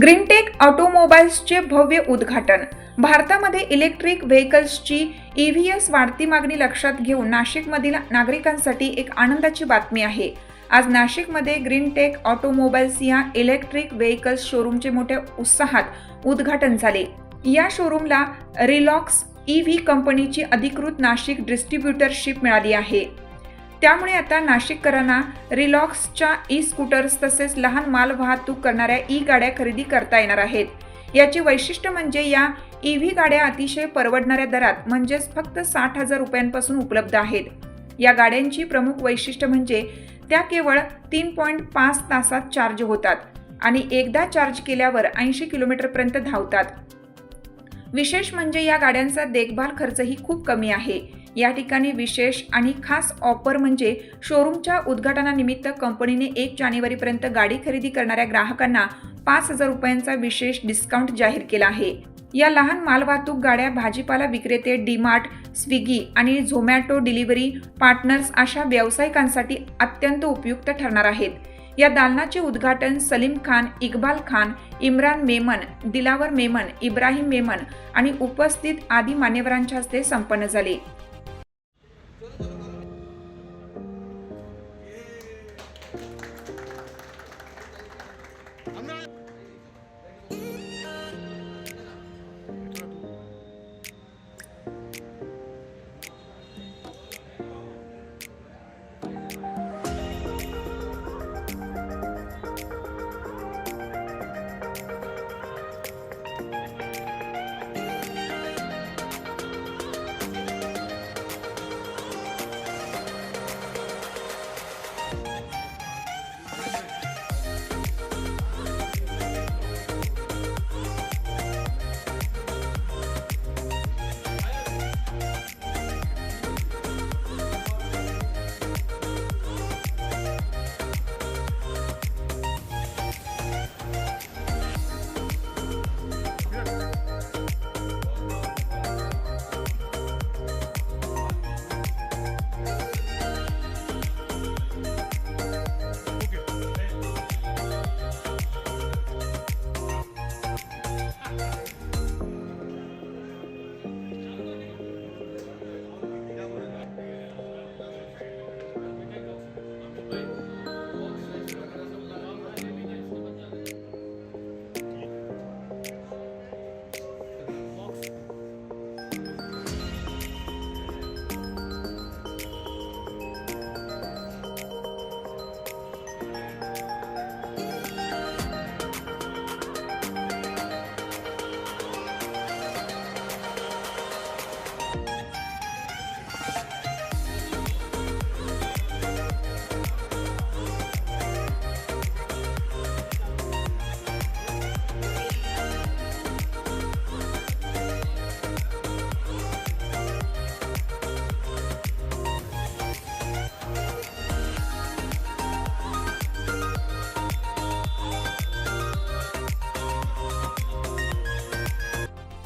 Greentech ऑटोमोबाईल्सचे भव्य उद्घाटन. भारतामध्ये इलेक्ट्रिक व्हेकल्सची ई व्ही एस वाढती मागणी लक्षात घेऊन नाशिकमधील नागरिकांसाठी एक आनंदाची बातमी आहे. आज नाशिकमध्ये ग्रीनटेक ऑटोमोबाईल्स या इलेक्ट्रिक व्हेकल्स शोरूमचे मोठ्या उत्साहात उद्घाटन झाले. या शोरूमला रिलॉक्स ई व्ही कंपनीची अधिकृत नाशिक डिस्ट्रीब्युटरशिप मिळाली आहे. त्यामुळे आता नाशिककरांना रिलॉक्सच्या ई स्कूटर्स तसेच लहान माल वाहतूक करणाऱ्या ई गाड्या खरेदी करता येणार आहेत. याचे वैशिष्ट्य म्हणजे या ई व्ही गाड्या अतिशय परवडणाऱ्या दरात म्हणजेच फक्त साठ हजार रुपयांपासून उपलब्ध आहेत. या गाड्यांची प्रमुख वैशिष्ट्य म्हणजे त्या केवळ तीन पॉईंट पाच तासात चार्ज होतात आणि एकदा चार्ज केल्यावर ऐंशी किलोमीटरपर्यंत धावतात. विशेष म्हणजे या गाड्यांचा देखभाल खर्चही खूप कमी आहे. या ठिकाणी विशेष आणि खास ऑफर म्हणजे शोरूमच्या उद्घाटनानिमित्त कंपनीने एक जानेवारीपर्यंत गाडी खरेदी करणाऱ्या ग्राहकांना पाच हजार रुपयांचा विशेष डिस्काउंट जाहीर केला आहे. या लहान मालवाहतूक गाड्या भाजीपाला विक्रेते डीमार्ट स्विगी आणि झोमॅटो डिलिव्हरी पार्टनर्स अशा व्यावसायिकांसाठी अत्यंत उपयुक्त ठरणार आहेत. या दालनाचे उद्घाटन सलीम खान इक्बाल खान इम्रान मेमन दिलावर मेमन इब्राहिम मेमन आणि उपस्थित आदी मान्यवरांच्या हस्ते संपन्न झाले.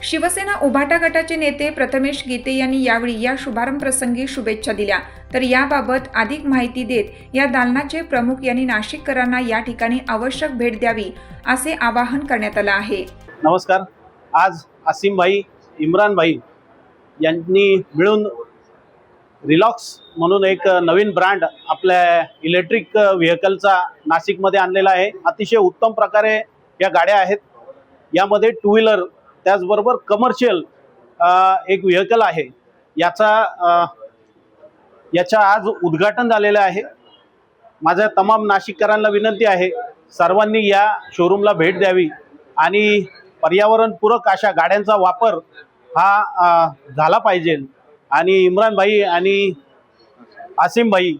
शिवसेना उभाटा गटाचे नेते प्रथमेश गीते यांनी यावेळी या शुभारंभ प्रसंगी शुभेच्छा दिल्या. तर याबाबत अधिक माहिती देत या दालनाचे प्रमुख यांनी नाशिककरांना या ठिकाणी आवश्यक भेट द्यावी असे आवाहन करण्यात आलं आहे. नमस्कार. आज आसिम भाई इम्रान भाई यांनी मिळून रिलॉक्स म्हणून एक नवीन ब्रँड आपल्या इलेक्ट्रिक व्हेकलचा नाशिकमध्ये आणलेला आहे. अतिशय उत्तम प्रकारे या गाड्या आहेत. यामध्ये टू व्हीलर त्याचबरोबर कमर्शियल एक व्हेकल आहे. याचा याच्या आज उद्घाटन झालेलं आहे. माझ्या तमाम नाशिककरांना विनंती आहे सर्वांनी या शोरूमला भेट द्यावी आणि पर्यावरणपूरक अशा गाड्यांचा वापर हा झाला पाहिजे. आणि इम्रान भाई आणि आसिम भाई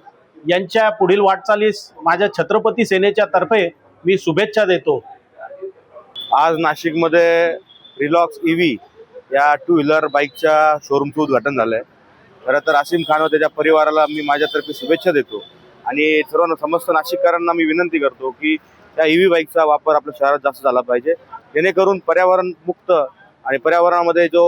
यांच्या पुढील वाटचालीस माझ्या छत्रपती सेनेच्या तर्फे मी शुभेच्छा देतो. आज नाशिकमध्ये रिलॉक्स ई या टू व्हीलर बाईकच्या शोरूमचं उद्घाटन झालं आहे खरं तर आसिम खान व त्याच्या परिवाराला मी माझ्यातर्फे शुभेच्छा देतो. आणि सर्व समस्त नाशिककरांना मी विनंती करतो की त्या ई व्ही बाईकचा वापर आपल्या शहरात जास्त झाला पाहिजे. जेणेकरून पर्यावरणमुक्त आणि पर्यावरणामध्ये जो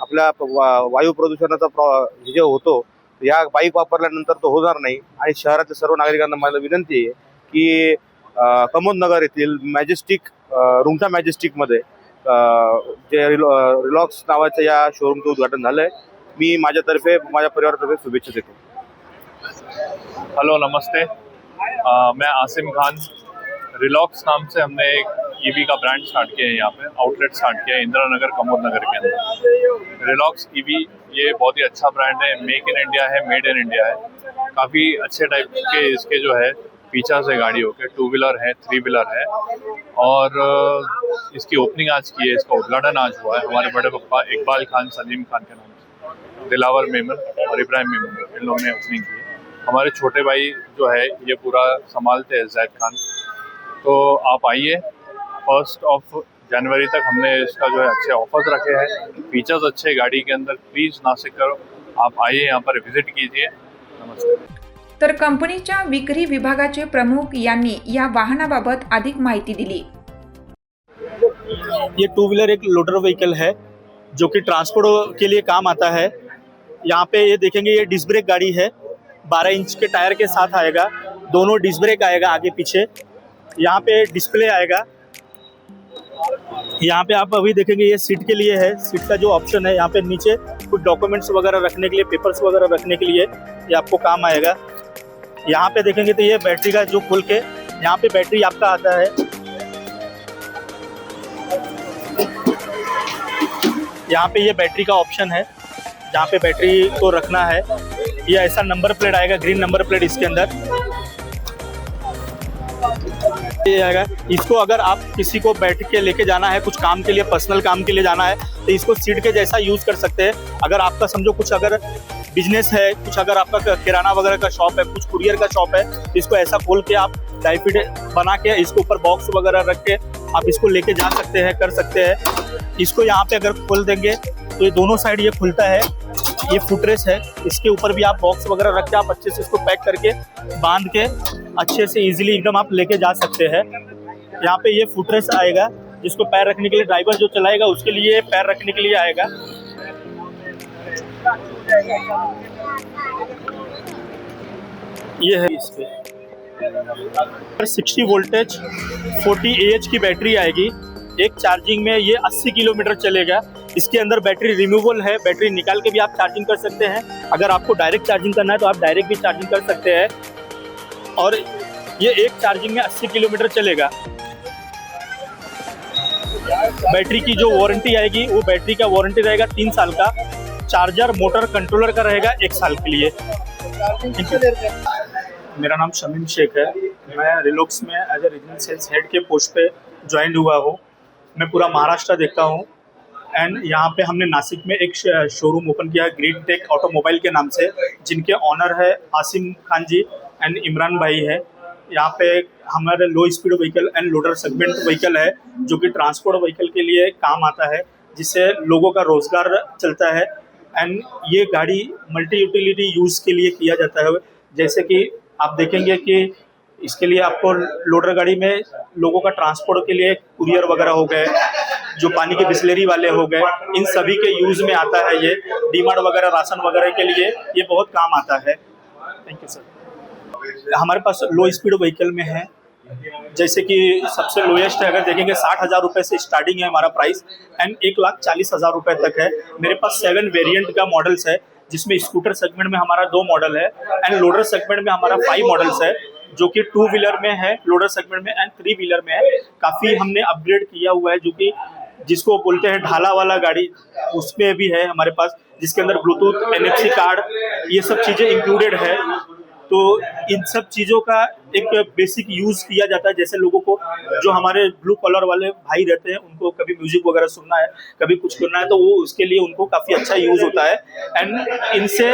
आपल्या प- वा- वायू प्रदूषणाचा प्रॉ हे जे होतो या बाईक वापरल्यानंतर तो होणार नाही. आणि शहरातील सर्व नागरिकांना मला विनंती आहे की कमोदनगर येथील मॅजेस्टिक रुमटा मॅजेस्टिकमध्ये जे रिलॉ रिलॉक्स नावाचं या शोरूमचं उद्घाटन झालं आहे मी माझ्यातर्फे माझ्या परिवारातर्फे शुभेच्छा देतो. हेलो नमस्ते. अ, मैं आसिम खान. रिलॉक्स नाम से हमने एक ईवी का ब्रांड स्टार्ट किया है यहाँ पे. आउटलेट स्टार्ट किया है इंदिरा नगर कमोद नगर के अंदर. रिलॉक्स ईवी ये बहुत ही अच्छा ब्रांड है. मेक इन इंडिया है मेड इन इंडिया है. काफ़ी अच्छे टाइप के इसके जो है फीचर्स है गाड़ी के टू व्हीलर है, थ्री व्हीलर है। और इसकी ओपनिंग आज की है, इसका उद्घाटन आज हुआ है। हमारे बड़े पप्पा इकबाल खान, सलीम खान के नाम से। दिलावर मेमन और इब्राहिम मेमन इन लोगों ने ओपनिंग की है। हमारे छोटे भाई जो है, ये पूरा संभालते हैं जैद खान। तो आप आइए फ़र्स्ट ऑफ़ जनवरी तक हमने इसका जो है अच्छे ऑफर्स रखे हैं। फीचर्स अच्छे गाड़ी के अंदर प्लीज़ नासिक करो। आप आइए, यहाँ पर विज़िट कीजिए। नमस्ते। तर कंपनीच्या विक्री विभागाचे प्रमुख यांनी या वाहनाबाबत अधिक माहिती दिली. ये टू व्हीलर एक लोडर व्हीकल है जो कि ट्रांसपोर्ट के लिए काम आता है। यहाँ पे ये देखेंगे ये डिस्क ब्रेक गाड़ी है। 12 इंच के टायर के साथ आएगा। दोनों डिस्क ब्रेक आएगा आगे पीछे। यहाँ पे डिस्प्ले आएगा। यहाँ पे आप अभी देखेंगे ये सीट के लिए है। सीट का जो ऑप्शन है यहाँ पे नीचे कुछ डॉक्यूमेंट्स वगैरह रखने के लिए पेपर्स वगैरह रखने के लिए ये आपको काम आएगा। यहाँ पे देखेंगे तो ये बैटरी का जो खुल के यहाँ पे बैटरी आपका आता है। यहाँ पे ये बैटरी का ऑप्शन है, जहाँ पे बैटरी को रखना है। ये ऐसा नंबर प्लेट आएगा, ग्रीन नंबर प्लेट इसके अंदर। ये आएगा। इसको अगर आप किसी को बैठ के लेके जाना है, कुछ काम के लिए, पर्सनल काम के लिए जाना है तो इसको सीट के जैसा यूज़ कर सकते हैं। अगर आपका समझो कुछ अगर बिज़नेस है, कुछ अगर आपका किराना वगैरह का शॉप है, कुछ कुरियर का शॉप है, इसको ऐसा खोल के आप डाइफिट बना के इसके ऊपर बॉक्स वगैरह रख के आप इसको लेके जा सकते हैं, कर सकते हैं। इसको यहाँ पे अगर खोल देंगे तो ये दोनों साइड ये खुलता है, ये फुटरेस है। इसके ऊपर भी आप बॉक्स वगैरह रख के आप अच्छे से इसको पैक करके बाँध के अच्छे से इजीली एकदम आप लेके जा सकते हैं। यहाँ पे ये फुटरेस आएगा, जिसको पैर रखने के लिए ड्राइवर जो चलाएगा, उसके लिए पैर रखने के लिए आएगा। ये है इस पे। सिक्सटी वोल्टेज, फोर्टी ए की बैटरी आएगी। एक चार्जिंग में ये 80 किलोमीटर चलेगा। इसके अंदर बैटरी रिमूवल है, बैटरी निकाल के भी आप चार्जिंग कर सकते हैं। अगर आपको डायरेक्ट चार्जिंग करना है तो आप डायरेक्ट भी चार्जिंग कर सकते हैं। और ये एक चार्जिंग में 80 किलोमीटर चलेगा। बैटरी की जो वारंटी आएगी, वो बैटरी का वारंटी रहेगा तीन साल का। चार्जर मोटर कंट्रोलर का रहेगा एक साल के लिए। मेरा नाम शमीम शेख है। मैं रिलोक्स में as a regional sales head के पोस्ट पे ज्वाइन हुआ हूँ। मैं पूरा महाराष्ट्र देखता हूँ। एंड यहाँ पे हमने नासिक में एक शोरूम ओपन किया है ग्रीन टेक ऑटोमोबाइल के नाम से, जिनके ऑनर है आसिम खान जी एंड इमरान भाई है। यहाँ पे हमारे low speed vehicle and loader segment vehicle है, जो कि ट्रांसपोर्ट व्हीकल के लिए काम आता है, जिससे लोगों का रोज़गार चलता है। एंड ये गाड़ी मल्टी यूटिलिटी यूज़ के लिए किया जाता है। जैसे कि आप देखेंगे कि इसके लिए आपको लोडर गाड़ी में लोगों का ट्रांसपोर्ट के लिए कुरियर वगैरह हो गए, जो पानी के बिस्लेरी वाले हो गए, इन सभी के यूज़ में आता है ये। डीमार्ट वगैरह, राशन वगैरह के लिए ये बहुत काम आता है। थैंक यू सर हमारे पास लो स्पीड व्हीकल में है। जैसे कि सबसे लोएस्ट है, अगर देखेंगे, साठ हज़ार रुपये से स्टार्टिंग है हमारा प्राइस एंड एक लाख चालीस हज़ार रुपये तक है। मेरे पास सेवन वेरिएंट का मॉडल्स है, जिसमें स्कूटर सेगमेंट में हमारा दो मॉडल है एंड लोडर सेगमेंट में हमारा फाइव मॉडल्स है, जो कि टू व्हीलर में है लोडर सेगमेंट में एंड थ्री व्हीलर में है। काफ़ी हमने अपग्रेड किया हुआ है, जो कि जिसको बोलते हैं ढाला वाला गाड़ी, उसमें भी है हमारे पास, जिसके अंदर ब्लूटूथ एन कार्ड ये सब चीज़ें इंक्लूडेड है। तो इन सब चीज़ों का एक बेसिक यूज़ किया जाता है, जैसे लोगों को जो हमारे ब्लू कलर वाले भाई रहते हैं, उनको कभी म्यूज़िक वगैरह सुनना है, कभी कुछ करना है तो वो उसके लिए उनको काफ़ी अच्छा यूज़ होता है। एंड इनसे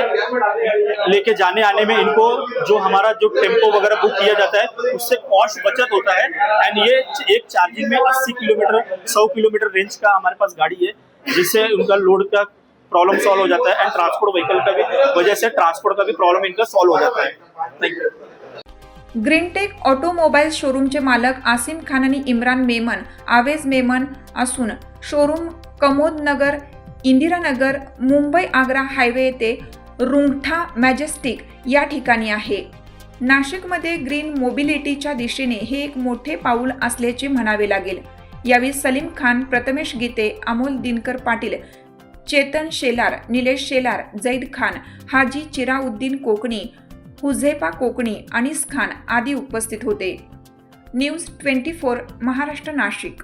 लेके जाने आने में इनको जो हमारा जो टेंपो वगैरह बुक किया जाता है, उससे कॉस्ट बचत होता है। एंड ये एक चार्जिंग में 80 किलोमीटर, सौ किलोमीटर रेंज का हमारे पास गाड़ी है, जिससे उनका लोड का प्रॉब्लम सॉल्व हो जाता है। एंड ट्रांसपोर्ट व्हीकल का भी, वजह से ट्रांसपोर्ट का भी प्रॉब्लम इनका सॉल्व हो जाता है। नाही ग्रीनटेक ऑटोमोबाईल शोरूमचे मालक आसिम खान आणि इम्रान मेमन आवेज मेमन असून शोरूम कमोदनगर इंदिरानगर मुंबई आग्रा हायवे येथे रुंगठा मॅजेस्टिक या ठिकाणी आहे. नाशिकमध्ये ग्रीन मोबिलिटीच्या दिशेने हे एक मोठे पाऊल असल्याचे म्हणावे लागेल. यावेळी सलीम खान प्रथमेश गीते अमोल दिनकर पाटील चेतन शेलार निलेश शेलार जैद खान हाजी चिराउद्दीन कोकणी हुझेपा कोकणी अनिस खान आदी उपस्थित होते. News twenty four Maharashtra Nashik.